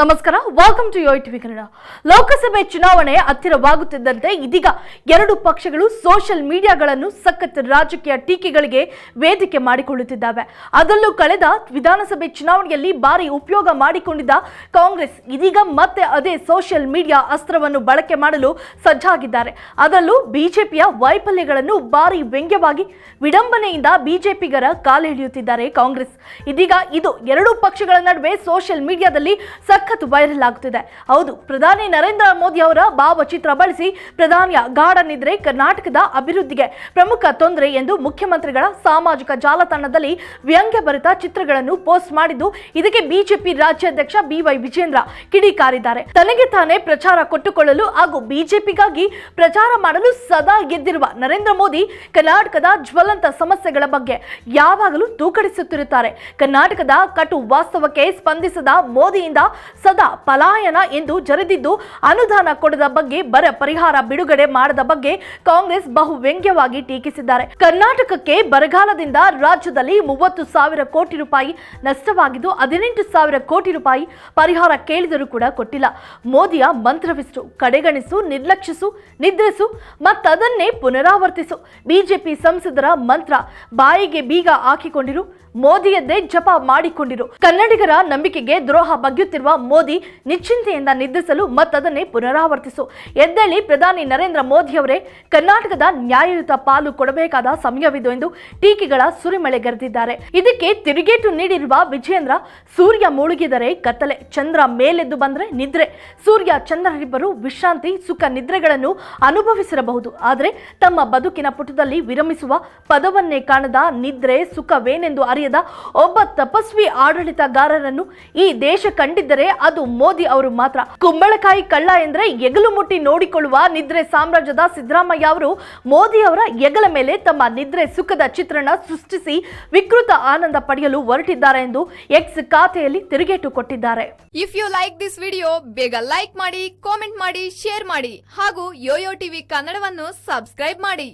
ನಮಸ್ಕಾರ. Welcome to Yo TV Kannada ಲೋಕಸಭೆ ಚುನಾವಣೆ ಹತ್ತಿರವಾಗುತ್ತಿದ್ದಂತೆ ಇದೀಗ ಎರಡು ಪಕ್ಷಗಳು ಸೋಷಿಯಲ್ ಮೀಡಿಯಾಗಳನ್ನು ಸಖತ್ ರಾಜಕೀಯ ಟೀಕೆಗಳಿಗೆ ವೇದಿಕೆ ಮಾಡಿಕೊಳ್ಳುತ್ತಿದ್ದಾವೆ. ಅದರಲ್ಲೂ ಕಳೆದ ವಿಧಾನಸಭೆ ಚುನಾವಣೆಯಲ್ಲಿ ಭಾರಿ ಉಪಯೋಗ ಮಾಡಿಕೊಂಡಿದ್ದ ಕಾಂಗ್ರೆಸ್ ಇದೀಗ ಮತ್ತೆ ಅದೇ ಸೋಷಿಯಲ್ ಮೀಡಿಯಾ ಅಸ್ತ್ರವನ್ನು ಬಳಕೆ ಮಾಡಲು ಸಜ್ಜಾಗಿದ್ದಾರೆ. ಅದರಲ್ಲೂ ಬಿಜೆಪಿಯ ವೈಫಲ್ಯಗಳನ್ನು ಭಾರಿ ವ್ಯಂಗ್ಯವಾಗಿ ವಿಡಂಬನೆಯಿಂದ ಬಿಜೆಪಿಗರ ಕಾಲೆಳೆಯುತ್ತಿದ್ದಾರೆ ಕಾಂಗ್ರೆಸ್. ಇದೀಗ ಇದು ಎರಡೂ ಪಕ್ಷಗಳ ನಡುವೆ ಸೋಷಿಯಲ್ ಮೀಡಿಯಾದಲ್ಲಿ ಸಖತ್ ವೈರಲ್ ಆಗುತ್ತಿದೆ ಹೌದು, ಪ್ರಧಾನಿ ನರೇಂದ್ರ ಮೋದಿ ಅವರ ಭಾವಚಿತ್ರ ಬಳಸಿ ಪ್ರಧಾನಿಯ ಗಾಢ ನಿದ್ರೆ ಕರ್ನಾಟಕದ ಅಭಿವೃದ್ಧಿಗೆ ಪ್ರಮುಖ ತೊಂದರೆ ಎಂದು ಮುಖ್ಯಮಂತ್ರಿಗಳ ಸಾಮಾಜಿಕ ಜಾಲತಾಣದಲ್ಲಿ ವ್ಯಂಗ್ಯಭರಿತ ಚಿತ್ರಗಳನ್ನು ಪೋಸ್ಟ್ ಮಾಡಿದ್ದು, ಇದಕ್ಕೆ ಬಿಜೆಪಿ ರಾಜ್ಯಾಧ್ಯಕ್ಷ ಬಿವೈ ವಿಜೇಂದ್ರ ಕಿಡಿಕಾರಿದ್ದಾರೆ. ತನಗೆ ತಾನೇ ಪ್ರಚಾರ ಕೊಟ್ಟುಕೊಳ್ಳಲು ಹಾಗೂ ಬಿಜೆಪಿಗಾಗಿ ಪ್ರಚಾರ ಮಾಡಲು ಸದಾ ಗೆದ್ದಿರುವ ನರೇಂದ್ರ ಮೋದಿ, ಕರ್ನಾಟಕದ ಜ್ವಲಂತ ಸಮಸ್ಯೆಗಳ ಬಗ್ಗೆ ಯಾವಾಗಲೂ ತೂಕಡಿಸುತ್ತಿರುತ್ತಾರೆ. ಕರ್ನಾಟಕದ ಕಟು ವಾಸ್ತವಕ್ಕೆ ಸ್ಪಂದಿಸದ ಮೋದಿಯಿಂದ ಸದಾ ಪಲಾಯನ ಎಂದು ಜರಿದಿದ್ದು ಅನುದಾನ ಕೊಡದ ಬಗ್ಗೆ ಬರ ಪರಿಹಾರ ಬಿಡುಗಡೆ ಮಾಡದ ಬಗ್ಗೆ ಕಾಂಗ್ರೆಸ್ ಬಹು ವ್ಯಂಗ್ಯವಾಗಿ ಟೀಕಿಸಿದ್ದಾರೆ. ಕರ್ನಾಟಕಕ್ಕೆ ಬರಗಾಲದಿಂದ ರಾಜ್ಯದಲ್ಲಿ ಮೂವತ್ತು ಸಾವಿರ ಕೋಟಿ ರೂಪಾಯಿ ನಷ್ಟವಾಗಿದ್ದು ಹದಿನೆಂಟು ಸಾವಿರ ಕೋಟಿ ರೂಪಾಯಿ ಪರಿಹಾರ ಕೇಳಿದರೂ ಕೂಡ ಕೊಟ್ಟಿಲ್ಲ. ಮೋದಿಯ ಮಂತ್ರವಿಷ್ಟು ಕಡೆಗಣಿಸು, ನಿರ್ಲಕ್ಷಿಸು, ನಿದ್ರಿಸು ಮತ್ತದನ್ನೇ ಪುನರಾವರ್ತಿಸು. ಬಿಜೆಪಿ ಸಂಸದರ ಮಂತ್ರ, ಬಾಯಿಗೆ ಬೀಗ ಹಾಕಿಕೊಂಡಿರು, ಮೋದಿಯದ್ದೇ ಜಪ ಮಾಡಿಕೊಂಡಿರು. ಕನ್ನಡಿಗರ ನಂಬಿಕೆಗೆ ದ್ರೋಹ ಬಗ್ಗುತ್ತಿರುವ ಮೋದಿ ನಿಶ್ಚಿಂತೆಯಿಂದ ನಿದ್ರಿಸಲು ಮತ್ತದನ್ನೇ ಪುನರಾವರ್ತಿಸು. ಎದ್ದೇಳಿ ಪ್ರಧಾನಿ ನರೇಂದ್ರ ಮೋದಿಯವರೇ ಕರ್ನಾಟಕದ ನ್ಯಾಯಯುತ ಪಾಲು ಕೊಡಬೇಕಾದ ಸಮಯವಿದು ಎಂದು ಟೀಕೆಗಳ ಸುರಿಮಳೆಗರೆದಿದ್ದಾರೆ ಇದಕ್ಕೆ ತಿರುಗೇಟು ನೀಡಿರುವ ವಿಜೇಂದ್ರ ಸೂರ್ಯ ಮುಳುಗಿದರೆ ಕತ್ತಲೆ, ಚಂದ್ರ ಮೇಲೆದ್ದು ಬಂದರೆ ನಿದ್ರೆ. ಸೂರ್ಯ ಚಂದ್ರರಿಬ್ಬರು ವಿಶ್ರಾಂತಿ, ಸುಖ ನಿದ್ರೆಗಳನ್ನು ಅನುಭವಿಸಿರಬಹುದು. ಆದರೆ ತಮ್ಮ ಬದುಕಿನ ಪುಟದಲ್ಲಿ ವಿರಮಿಸುವ ಪದವನ್ನೇ ಕಾಣದ ನಿದ್ರೆ, ಸುಖವೇನೆಂದು ಅರಿಯದ ಒಬ್ಬ ತಪಸ್ವಿ ಆಡಳಿತಗಾರರನ್ನು ಈ ದೇಶ ಕಂಡಿದ್ದರೆ ಅದು ಮೋದಿ ಅವರು ಮಾತ್ರ. ಕುಂಬಳಕಾಯಿ ಕಳ್ಳ ಎಂದ್ರೆ ಎಗಲು ಮುಟ್ಟಿ ನೋಡಿಕೊಳ್ಳುವ ನಿದ್ರೆ ಸಾಮ್ರಾಜ್ಯದ ಸಿದ್ದರಾಮಯ್ಯ ಅವರು ಮೋದಿ ಅವರ ಎಗಲ ಮೇಲೆ ತಮ್ಮ ನಿದ್ರೆ ಸುಖದ ಚಿತ್ರಣ ಸೃಷ್ಟಿಸಿ ವಿಕೃತ ಆನಂದ ಪಡೆಯಲು ಹೊರಟಿದ್ದಾರೆ ಎಂದು ಎಕ್ಸ್ ಖಾತೆಯಲ್ಲಿ ತಿರುಗೇಟು ಕೊಟ್ಟಿದ್ದಾರೆ. If you like this video ಬೇಗ ಲೈಕ್ ಮಾಡಿ ಕಾಮೆಂಟ್ ಮಾಡಿ ಶೇರ್ ಮಾಡಿ ಹಾಗೂ ಯೋಯೋ ಟಿವಿ ಕನ್ನಡವನ್ನು ಸಬ್ಸ್ಕ್ರೈಬ್ ಮಾಡಿ.